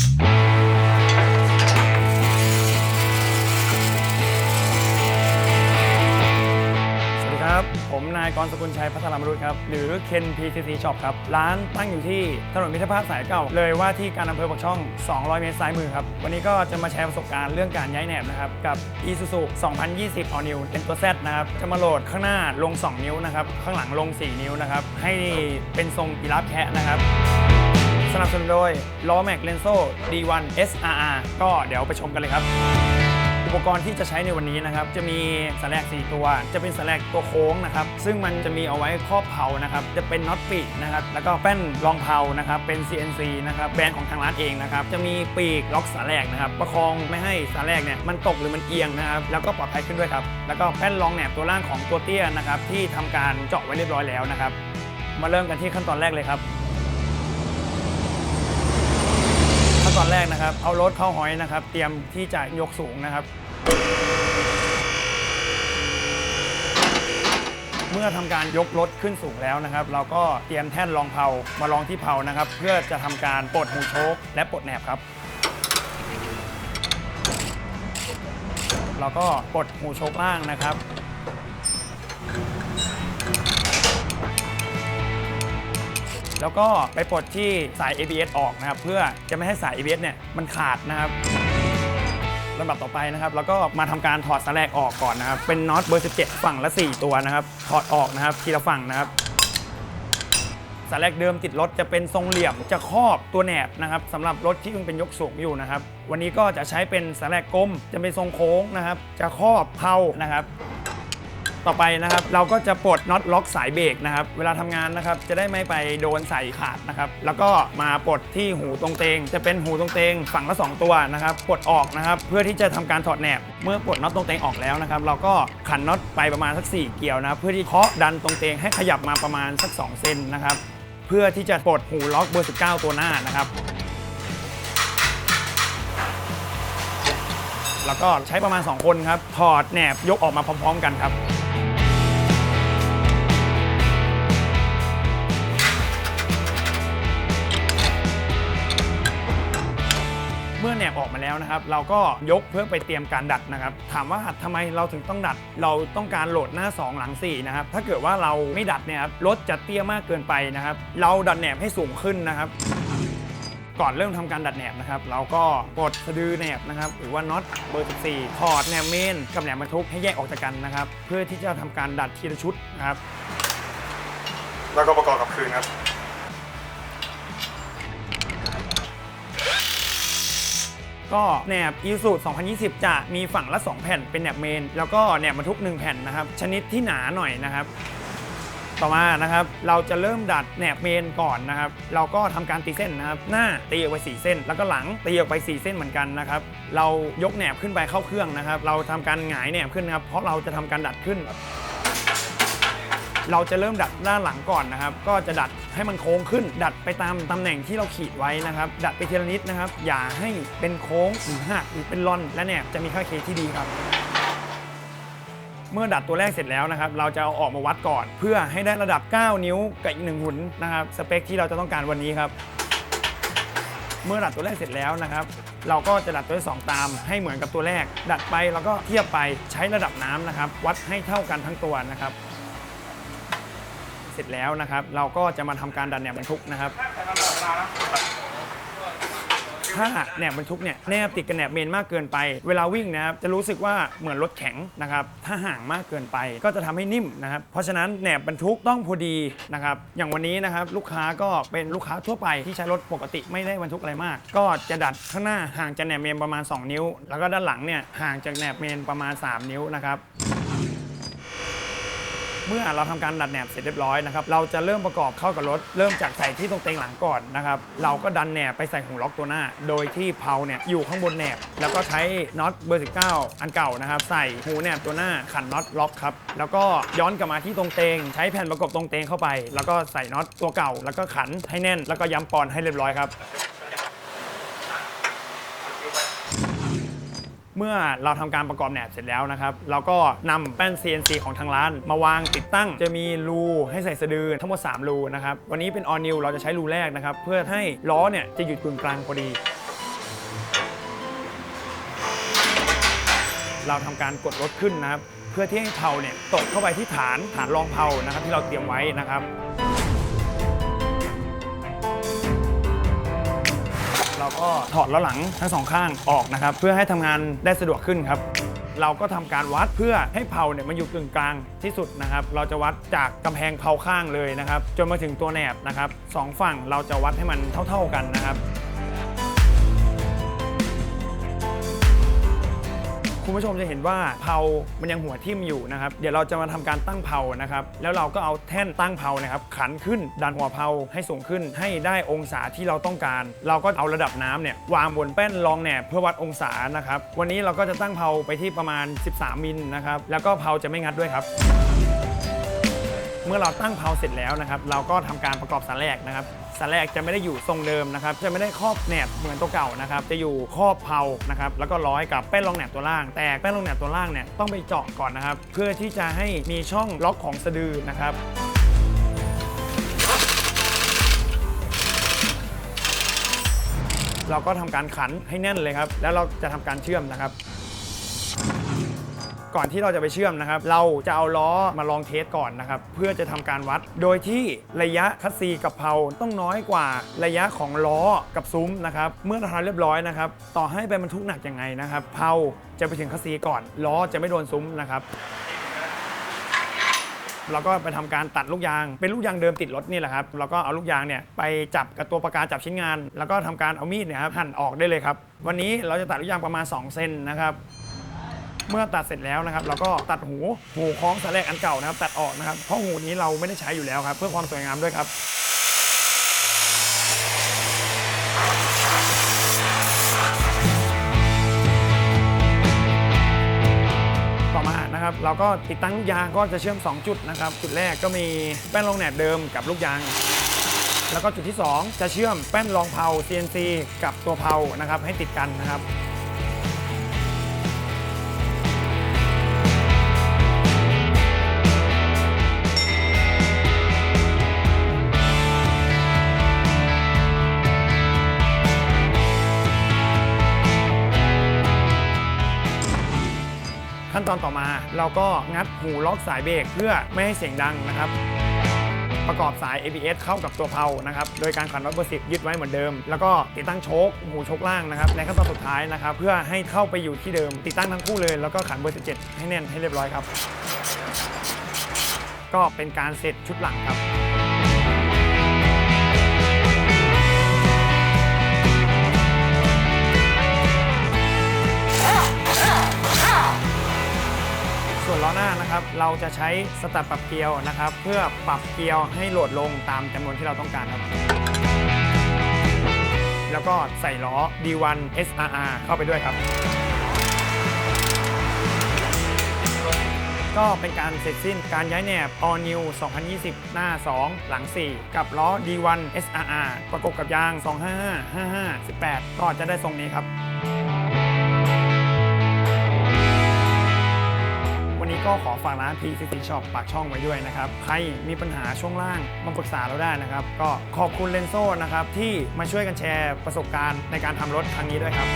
สวัสดีครับ ผมนายกรสกุลชัยพัฒนามรุษครับ หรือเคน PCC Shop ครับ ร้านตั้งอยู่ที่ถนนมิตรภาพสายเก่า เลยว่าที่การอำเภอปากช่อง 200 เมตรซ้ายมือครับ วันนี้ก็จะมาแชร์ประสบการณ์เรื่องการย้ายแหนบนะครับ กับ Isuzu 2020 All New เป็นตัว Z นะครับ จะมาโหลดข้างหน้าลง 2 นิ้วนะครับ ข้างหลังลง 4 นิ้วนะครับ ให้เป็นทรงอีราฟแคะนะครับ สนับสนุนโดยล้อแม็กเลนโซ D1 SRR ก็เดี๋ยวไปชมกันเลยครับ อุปกรณ์ที่จะใช้ในวันนี้นะครับ จะมีสแลก4 ตัว จะเป็นสแลกตัวโค้งนะครับ ซึ่งมันจะมีเอาไว้ครอบเผานะครับ จะเป็นน็อตปีกนะครับ แล้วก็แป้นรองเผานะครับ เป็น CNC นะครับ แบรนด์ของทางร้านเองนะครับ จะมีปีกล็อกสแลกนะครับ ประคองไม่ให้สแลกเนี่ยมันตกหรือมันเอียงนะครับ แล้วก็ปลอดภัยขึ้นด้วยครับ แล้วก็แป้นรองแหนบตัวล่างของตัวเตี้ยนะครับ ที่ทำการเจาะไว้เรียบร้อยแล้วนะครับ มาเริ่มกันที่ขั้นตอนแรกเลยครับ ตอนแรกนะครับ เอารถเข้าหอยนะครับ เตรียมที่จะยกสูงนะครับ เมื่อทำการยกรถขึ้นสูงแล้วนะครับ เราก็เตรียมแท่นรองเผามาลองที่เผานะครับ เพื่อจะทำการปลดหูโชคและปลดแหนบครับเราก็ปลดหูโชคล่างนะครับ แล้วก็ไปปลดที่สาย ABS ออกนะครับ เพื่อจะไม่ให้สาย ABS เนี่ยมันขาดนะครับลำดับต่อไปนะครับแล้วก็มาทำการถอดสแลกออกก่อนนะครับ เป็นน็อตเบอร์ 17 ฝั่งละ 4 ตัวนะครับ ถอดออกนะครับ ทีละฝั่งนะครับสแลกเดิมติดรถจะเป็นทรงเหลี่ยมจะครอบตัวแหนบนะครับสำหรับรถที่ยังเป็นยกสูงอยู่นะครับ วันนี้ก็จะใช้เป็นสแลกกลมจะเป็นทรงโค้งนะครับ จะครอบเพานะครับ ต่อไปนะครับ เราก็จะปลดน็อตล็อกสายเบรกนะครับ เวลาทำงานนะครับ จะได้ไม่ไปโดนสายขาดนะครับ แล้วก็มาปลดที่หูตรงเตง จะเป็นหูตรงเตงฝั่งละ 2 ตัวนะครับ ปลดออกนะครับ เพื่อที่จะทำการถอดแหนบ เมื่อปลดน็อตตรงเตงออกแล้วนะครับ เราก็ขันน็อตไปประมาณสัก 4 เกี่ยวนะครับ เพื่อที่เคาะดันตรงเตงให้ขยับมาประมาณสัก 2 เซนนะครับ เพื่อที่จะปลดหูล็อกเบอร์ 19 ตัวหน้านะครับแล้วก็ใช้ประมาณ 2 คนครับ ถอดแหนบยกออกมาพร้อม ๆ กันครับ แหนบออกมาแล้วนะครับ เราก็ยกเพื่อไปเตรียมการดัดนะครับ ถามว่าทำไมเราถึงต้องดัด เราต้องการโหลดหน้า 2 หลัง 4 นะครับ ถ้าเกิดว่าเราไม่ดัดเนี่ยครับรถจะเตี้ยมากเกินไปนะครับ เราดัดแหนบให้สูงขึ้นนะครับก่อนเริ่มทำการดัดแหนบนะครับ เราก็ปลดสะดือแหนบนะครับ หรือว่าน็อตเบอร์ 14 ถอดแหนบเมนกับแหนบบรรทุกให้แยกออกจากกันนะครับ เพื่อที่จะทำการดัดทีละชุดนะครับ แล้วก็ประกอบกับคืนครับ ก็แหนบ i s u 2020 จะมีฝั่งละ 2 แผ่นเป็นแหนบเมน แล้วก็แหนบบรรทุก 1 แผ่นนะครับ ชนิดที่หนาหน่อยนะครับ ต่อมานะครับ เราจะเริ่มดัดแหนบเมนก่อนนะครับ เราก็ทำการตีเส้นนะครับ หน้าตีออกไป 4 เส้น แล้วก็หลังตีออกไป 4 เส้นเหมือนกันนะครับ เรายกแหนบขึ้นไปเข้าเครื่องนะครับ เราทำการหงายแหนบขึ้นนะครับ เพราะเราจะทำการดัดขึ้นเราจะเริ่มดัดด้านหลังก่อนนะครับ ก็จะดัด ให้มันโค้งขึ้น ดัดไปตามตำแหน่งที่เราขีดไว้นะครับ ดัดไปทีละนิดนะครับ อย่าให้เป็นโค้งหรือหักหรือเป็นร่อนและแหนบจะมีค่าเคที่ดีครับ เมื่อดัดตัวแรกเสร็จแล้วนะครับ เราจะเอาออกมาวัดก่อน เพื่อให้ได้ระดับ 9 นิ้วกับอีกหนึ่งหุ่นนะครับสเปคที่เราจะต้องการวันนี้ครับเมื่อดัดตัวแรกเสร็จแล้วนะครับ เราก็จะดัดตัวที่สองตาม ให้เหมือนกับตัวแรก ดัดไปแล้วก็เทียบไปใช้ระดับน้ำนะครับ วัดให้เท่ากันทั้งตัวนะครับ เสร็จแล้วนะครับ เราก็จะมาทำการดันแหนบบรรทุกนะครับถ้าแหนบบรรทุกเนี่ยแนบติดกับแหนบเมนมากเกินไป เวลาวิ่งนะครับจะรู้สึกว่าเหมือนรถแข็งนะครับถ้าห่างมากเกินไปก็จะทำให้นิ่มนะครับเพราะฉะนั้นแหนบบรรทุกต้องพอดีนะครับอย่างวันนี้นะครับลูกค้าก็เป็นลูกค้าทั่วไปที่ใช้รถปกติไม่ได้บรรทุกอะไรมาก ก็จะดัดข้างหน้าห่างจากแหนบเมนประมาณ 2 นิ้ว แล้วก็ด้านหลังเนี่ยห่างจากแหนบเมนประมาณ 3 นิ้วนะครับ เมื่อเราทำการดัดแหนบเสร็จเรียบร้อยนะครับเราจะเริ่มประกอบเข้ากับรถ เริ่มจากใส่ที่ตรงเตงหลังก่อนนะครับเราก็ดันแหนบไปใส่หูล็อกตัวหน้า โดยที่เพาเนี่ยอยู่ข้างบนแหนบ แล้วก็ใช้น็อตเบอร์ 19 อันเก่านะครับใส่หูแหนบตัวหน้าขันน็อตล็อกครับแล้วก็ย้อนกลับมาที่ตรงเตง ใช้แผ่นประกบตรงเตงเข้าไป แล้วก็ใส่น็อตตัวเก่า แล้วก็ขันให้แน่น แล้วก็ย้ำปอนให้เรียบร้อยครับ เมื่อเราทำการประกอบแหนบเสร็จแล้วนะครับ เราก็นำแป้น CNC ของทางร้าน มาวางติดตั้ง จะมีรูให้ใส่สะดือทั้งหมด 3 รูนะครับ วันนี้เป็นออนิวเราจะใช้รูแรกนะครับ เพื่อให้ล้อเนี่ยจะหยุดกึ่งกลางพอดี เราทำการกดรถขึ้นนะครับ เพื่อที่ให้เผาเนี่ยตกเข้าไปที่ฐานฐานรองเผานะครับที่เราเตรียมไว้นะครับ ก็ถอดล้อหลังทั้งสองข้างออกนะครับ เพื่อให้ทำงานได้สะดวกขึ้นครับ เราก็ทำการวัดเพื่อให้เผาเนี่ยมันอยู่กึ่งกลางที่สุดนะครับ เราจะวัดจากกำแพงเผาข้างเลยนะครับ จนมาถึงตัวแหนบนะครับสองฝั่งเราจะวัดให้มันเท่า ๆกันนะครับ คุณผู้ชมจะเห็นว่าเผามันยังหัวทิ่มอยู่นะครับเดี๋ยวเราจะมาทำการตั้งเผานะครับแล้วเราก็เอาแท่นตั้งเผานะครับขันขึ้นดันหัวเผาให้สูงขึ้นให้ได้องศาที่เราต้องการ เราก็เอาระดับน้ำเนี่ยวางบนแป้นรองแหนบเพื่อวัดองศานะครับวันนี้เราก็จะตั้งเผาไปที่ประมาณ 13 มิลนะครับแล้วก็เผาจะไม่งัดด้วยครับ มื่อเราตั้งเผาเสร็จแล้วนะครับเราก็ทำการประกอบสารแรกนะครับสารแรกจะไม่ได้อยู่ทรงเดิมนะครับจะไม่ได้ครอบแหนบเหมือนตัวเก่านะครับจะอยู่ครอบเผานะครับแล้วก็ร้อยกับแป้นรองแหนบตัวล่าง แต่แป้นรองแหนบตัวล่างเนี่ยต้องไปเจาะก่อนนะครับ เพื่อที่จะให้มีช่องล็อกของสะดือนะครับเราก็ทำการขันให้แน่นเลยครับ แล้วเราจะทำการเชื่อมนะครับ ก่อนที่เราจะไปเชื่อมนะครับ เราจะเอาล้อมาลองเทสก่อนนะครับ เพื่อจะทำการวัด โดยที่ระยะคัสซีกับเพลาต้องน้อยกว่าระยะของล้อกับซุ้มนะครับ เมื่อเราทำเรียบร้อยนะครับ ต่อให้ไปบรรทุกหนักยังไงนะครับ เพลาจะไปถึงคัสซีก่อน ล้อจะไม่โดนซุ้มนะครับเราก็ไปทำการตัดลูกยาง เป็นลูกยางเดิมติดรถนี่แหละครับเราก็เอาลูกยางเนี่ยไปจับกับตัวประกาจับชิ้นงาน แล้วก็ทำการเอามีดเนี่ยครับหั่นออกได้เลยครับ วันนี้เราจะตัดลูกยางประมาณ 2 เซนนะครับ เมื่อตัดเสร็จแล้วนะครับเราก็ตัดหูหูคล้องสายแรกอันเก่านะครับ ตัดออกนะครับเพราะหูนี้เราไม่ได้ใช้อยู่แล้วครับ เพื่อความสวยงามด้วยครับต่อมานะครับเราก็ติดตั้งลูกยางก็จะเชื่อม 2 จุดนะครับจุดแรกก็มีแป้นรองแหนบเดิมกับลูกยาง แล้วก็จุดที่ 2 จะเชื่อมแป้นรองเผา CNC กับตัวเผานะครับให้ติดกันนะครับ ตอนต่อมา เราก็งัดหูล็อกสายเบรกเพื่อไม่ให้เสียงดังนะครับ ประกอบสาย ABS เข้ากับตัวเพลานะครับ โดยการขันน็อตเบอร์สิยึดไว้เหมือนเดิม แล้วก็ติดตั้งโชคหูโชคล่างนะครับ ในขั้นตอนสุดท้ายนะครับ เพื่อให้เข้าไปอยู่ที่เดิม ติดตั้งทั้งคู่เลย แล้วก็ขันเบอร์17ให้แน่นให้เรียบร้อยครับ ก็เป็นการเสร็จชุดหลังครับ ส่วนล้อหน้านะครับเราจะใช้สตัดปรับเกลียวนะครับ เพื่อปรับเกลียวให้โหลดลงตามจำนวนที่เราต้องการครับ แล้วก็ใส่ล้อ D1 SRR เข้าไปด้วยครับ ก็เป็นการเสร็จสิ้นการย้ายแหนบ All New 2020 หน้า 2 หลัง 4 กับล้อ D1 SRR ประกบกับยาง 255 55 18 ก็จะได้ทรงนี้ครับ ก็ขอฝากร้าน PCC Shop ปากช่องไว้ด้วยนะครับ ใครมีปัญหาช่วงล่างมาปรึกษาเราได้นะครับ ก็ขอบคุณเลนโซ่นะครับที่มาช่วยกันแชร์ประสบการณ์ในการทำรถครั้งนี้ด้วยครับ